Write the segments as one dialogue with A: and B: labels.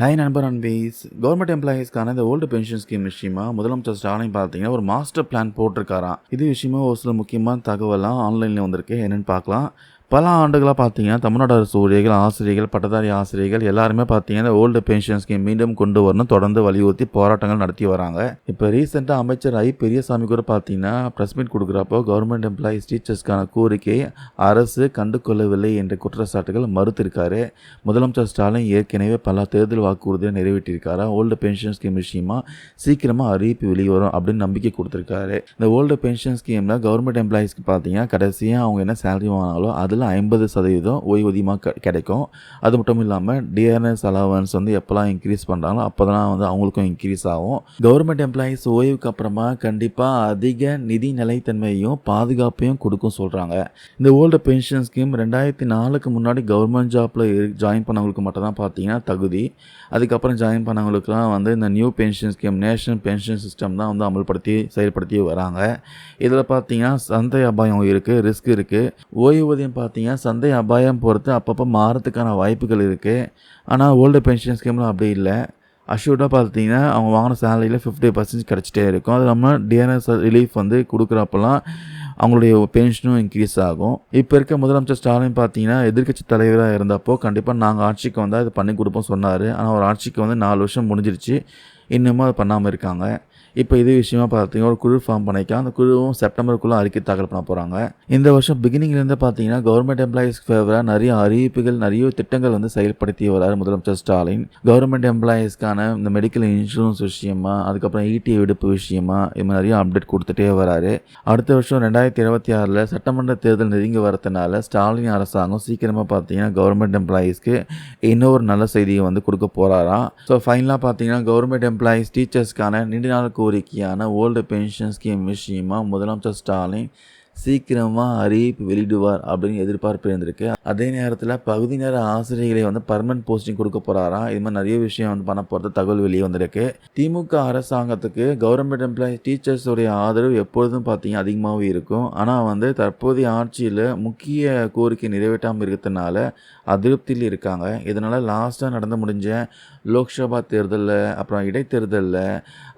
A: Hi நண்பர் அன்பீஸ் government எம்ப்ளாயீஸ்க்கான இந்த old pension scheme விஷயமா முதலமைச்சர் ஸ்டாலின் பார்த்தீங்கன்னா ஒரு மாஸ்டர் பிளான் போட்டிருக்காராம். இது விஷயமா ஒரு சில முக்கியமான தகவலாம் ஆன்லைனில் வந்திருக்கு. என்னென்னு பார்க்கலாம். பல ஆண்டுகளாக பார்த்தீங்கன்னா தமிழ்நாடு அரசு ஊழியர்கள் ஆசிரியர்கள் பட்டதாரி ஆசிரியர்கள் எல்லாருமே பார்த்தீங்கன்னா ஓல்டு பென்ஷன் ஸ்கீம் மீண்டும் கொண்டு வரணும் தொடர்ந்து வலியுறுத்தி போராட்டங்கள் நடத்தி வராங்க. இப்போ ரீசெண்டாக அமைச்சர் ஐ. பெரியசாமி கூட பார்த்தீங்கன்னா ப்ரெஸ் மீட் கொடுக்குறப்போ கவர்மெண்ட் எம்ப்ளாயிஸ் டீச்சர்ஸ்க்கான கோரிக்கை அரசு கண்டு கொள்ளவில்லை என்ற குற்றச்சாட்டுகள் மறுத்திருக்காரு. முதலமைச்சர் ஸ்டாலின் ஏற்கனவே பல தேர்தல் வாக்குறுதியை நிறைவேற்றியிருக்காரு? ஓல்டு பென்ஷன் ஸ்கீம் விஷயமா சீக்கிரமாக அறிவிப்பு வெளியே வரும் அப்படின்னு நம்பிக்கை கொடுத்துருக்காரு. இந்த ஓல்டு பென்ஷன் ஸ்கீமில் கவர்மெண்ட் எம்ப்ளாயிஸ்க்கு பார்த்தீங்கன்னா கடைசியாக அவங்க என்ன சேலரி வாங்கினாலோ அதில் ஐம்பது சதவீதம் ஓய்வூதியமாக க கிடைக்கும். அது மட்டும் இல்லாமல் டிஆர்எஸ் அலவன்ஸ் வந்து எப்போல்லாம் இன்க்ரீஸ் பண்ணுறாங்களோ அப்போ தான் வந்து அவங்களுக்கும் இன்க்ரீஸ் ஆகும். கவர்மெண்ட் எம்ப்ளாயீஸ் ஓய்வுக்கு அப்புறமா கண்டிப்பாக அதிக நிதி நிலைத்தன்மையும் பாதுகாப்பையும் கொடுக்கும் சொல்கிறாங்க இந்த ஓல்டு பென்ஷன் ஸ்கீம் ரெண்டாயிரத்தி நாலுக்கு முன்னாடி கவர்மெண்ட் ஜாப்பில் ஜாயின் பண்ணவங்களுக்கு மட்டும் தான் பார்த்தீங்கன்னா தகுதி. அதுக்கப்புறம் ஜாயின் பண்ணவங்களுக்குலாம் வந்து இந்த new pension scheme national pension system தான் வந்து அமல்படுத்தி செயல்படுத்தி வராங்க. இதில் பார்த்தீங்கன்னா சந்தை அபாயம் இருக்குது ரிஸ்க் இருக்குது ஓய்வூதியம் பார்த்தீங்கன்னா சந்தை அபாயம் பொறுத்து அப்பப்போ மாறத்துக்கான வாய்ப்புகள் இருக்குது ஆனால் ஓல்டு பென்ஷன் ஸ்கீமில் அப்படி இல்லை. அஷ்யூர்டாக பார்த்தீங்கன்னா அவங்க வாங்கின சேலரியில் ஃபிஃப்டி பர்சன்ட் கிடச்சிட்டே இருக்கும். அது இல்லாமல் டிஎன்எஸ் ரிலீஃப் வந்து கொடுக்குறப்பெல்லாம் அவங்களுடைய பென்ஷனும் இன்க்ரீஸ் ஆகும். இப்போ இருக்க முதலமைச்சர் ஸ்டாலின் பார்த்தீங்கன்னா எதிர்க்கட்சி தலைவராக இருந்தப்போ கண்டிப்பாக நாங்கள் ஆட்சிக்கு வந்தால் இது பண்ணி கொடுப்போம் சொன்னார். ஆனால் ஒரு ஆட்சிக்கு வந்து நாலு வருஷம் முடிஞ்சிருச்சு. இன்னமும் அதை பண்ணாமல் இருக்காங்க. இப்போ இது விஷயமா பார்த்தீங்கன்னா ஒரு குழு ஃபார்ம் பண்ணிக்கலாம் அந்த குழுவும் செப்டம்பருக்குள்ளே அறிக்கை தாக்கல் பண்ண போகிறாங்க இந்த வருஷம் பிகினிங்லேருந்து பார்த்தீங்கன்னா கவர்மெண்ட் எம்ப்ளாயிஸ் ஃபேவராக நிறைய அறிவிப்புகள் நிறைய திட்டங்கள் வந்து செயல்படுத்தி வராரு முதலமைச்சர் ஸ்டாலின். கவர்மெண்ட் எம்ப்ளாயீஸ்க்கான இந்த மெடிக்கல் இன்சூரன்ஸ் விஷயமா அதுக்கப்புறம் ஈடி விடுப்பு விஷயமா இது மாதிரி நிறைய அப்டேட் கொடுத்துட்டே வராரு. அடுத்த வருஷம் ரெண்டாயிரத்தி இருபத்தி ஆறில் சட்டமன்ற தேர்தல் நெருங்கி வரதுனால ஸ்டாலின் அரசாங்கம் சீக்கிரமாக பார்த்தீங்கன்னா கவர்மெண்ட் எம்ப்ளாயீஸ்க்கு இன்னொரு நல்ல செய்தியை வந்து கொடுக்க போகிறாராம் ஸோ ஃபைனலாக பார்த்தீங்கன்னா கவர்மெண்ட் எம்ப்ளாயீஸ் டீச்சர்ஸ்க்கான நீண்ட நாள் கோரிக்கையான ஓல்டு பென்ஷன் ஸ்கீம் விஷயமா முதலமைச்சர் ஸ்டாலின் சீக்கிரமாக அறிவிப்பு வெளியிடுவார் அப்படின்னு எதிர்பார்ப்பு இருந்திருக்கு. அதே நேரத்தில் பகுதி நேர ஆசிரியர்களை வந்து பர்மனன்ட் போஸ்டிங் கொடுக்க போகிறாரா இது மாதிரி நிறைய விஷயம் வந்து பண்ண போகிறது தகவல் வெளியே வந்திருக்கு. திமுக அரசாங்கத்துக்கு கவர்மெண்ட் எம்ப்ளாய் டீச்சர்ஸுடைய ஆதரவு எப்பொழுதும் பார்த்தீங்கன்னா அதிகமாகவே இருக்கும். ஆனால் வந்து தற்போதைய ஆட்சியில் முக்கிய கோரிக்கை நிறைவேற்றாமல் இருக்கிறதுனால அதிருப்தியில் இருக்காங்க. இதனால் லாஸ்ட்டாக நடந்து முடிஞ்ச லோக்சபா தேர்தலில் அப்புறம் இடைத்தேர்தலில்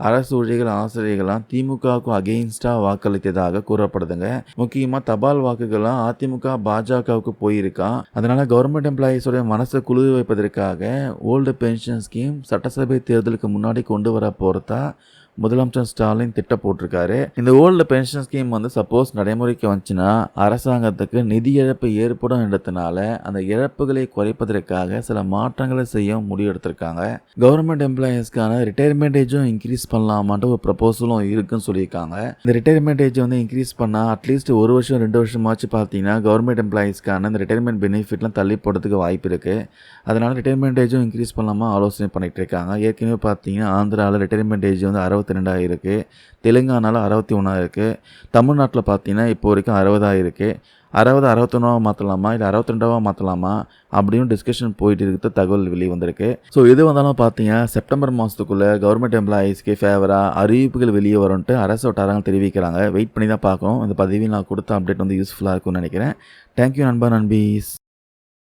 A: அரசு ஊழியர்கள் ஆசிரியர்கள்லாம் திமுகவுக்கு அகெயின்ஸ்டாக வாக்களித்ததாக கூறப்படுதுங்க. முக்கியமாக தபால் வாக்குகள்லாம் அதிமுக பாஜகவுக்கு போயிருக்கா. அதனால கவர்மெண்ட் எம்ப்ளாயீஸோட மனசை குழு வைப்பதற்காக ஓல்டு பென்ஷன் ஸ்கீம் சட்டசபை தேர்தலுக்கு முன்னாடி கொண்டு வர போகிறதா முதலமைச்சர் ஸ்டாலின் திட்டம் போட்டிருக்காரு இந்த ஓல்டு பென்ஷன் ஸ்கீம் வந்து சப்போஸ் நடைமுறைக்கு வந்துச்சுன்னா அரசாங்கத்துக்கு நிதி இழப்பு ஏற்படும் என்றதுனால அந்த இழப்புகளை குறைப்பதற்காக சில மாற்றங்களை செய்ய முடிவெடுத்திருக்காங்க. கவர்மெண்ட் எம்ப்ளாயீஸ்க்கான ரிட்டையர்மெண்ட் ஏஜும் இன்க்ரீஸ் பண்ணலாமான்ற ஒரு ப்ரப்போசலும் இருக்குன்னு சொல்லியிருக்காங்க. இந்த ரிட்டையர்மெண்ட் ஏஜ் வந்து இன்க்ரீஸ் பண்ணால் அட்லீஸ்ட் ஒரு வருஷம் ரெண்டு வருஷமாச்சு பார்த்தீங்கன்னா கவர்மெண்ட் எம்ப்ளாயீஸ்க்கான இந்த ரிட்டையர்மெண்ட் பெனிஃபிட்லாம் தள்ளி போடுறதுக்கு வாய்ப்பு இருக்குது அதனால் ரிட்டையர்மெண்ட் ஏஜும் இன்க்ரீஸ் பண்ணலாமா ஆலோசனை பண்ணிகிட்டு இருக்காங்க. ஏற்கனவே பார்த்தீங்கன்னா ஆந்திராவில் ரிட்டையர்மெண்ட் ஏஜ் வந்து அறுபத்தி ரெண்டாக இருக்குது தெலுங்கானாவில் அறுபத்தி ஒன்றாக இருக்குது தமிழ்நாட்டில் பார்த்தீங்கன்னா இப்போ வரைக்கும் அறுபதாக இருக்குது அறுபது அறுபத்தொன்னாவாக மாற்றலாமா இல்லை அறுபத்திரெண்டாவாக மாற்றலாமா அப்படின்னு டிஸ்கஷன் போயிட்டு இருக்கிற தகவல் வெளியே வந்திருக்கு. ஸோ எது வந்தாலும் பார்த்தீங்கன்னா செப்டம்பர் மாதத்துக்குள்ளே கவர்மெண்ட் எம்ப்ளாயீஸ்க்கு ஃபேவராக அறிவிப்புகள் வெளியே வரும்ன்ட்டு அரசு வட்டாரங்கள் தெரிவிக்கிறாங்க. வெயிட் பண்ணி தான் பார்க்கணும். இந்த பதவியில் நான் கொடுத்த அப்டேட் வந்து யூஸ்ஃபுல்லாக இருக்கும்னு நினைக்கிறேன். தேங்க்யூ நண்பா நண்பீஸ்.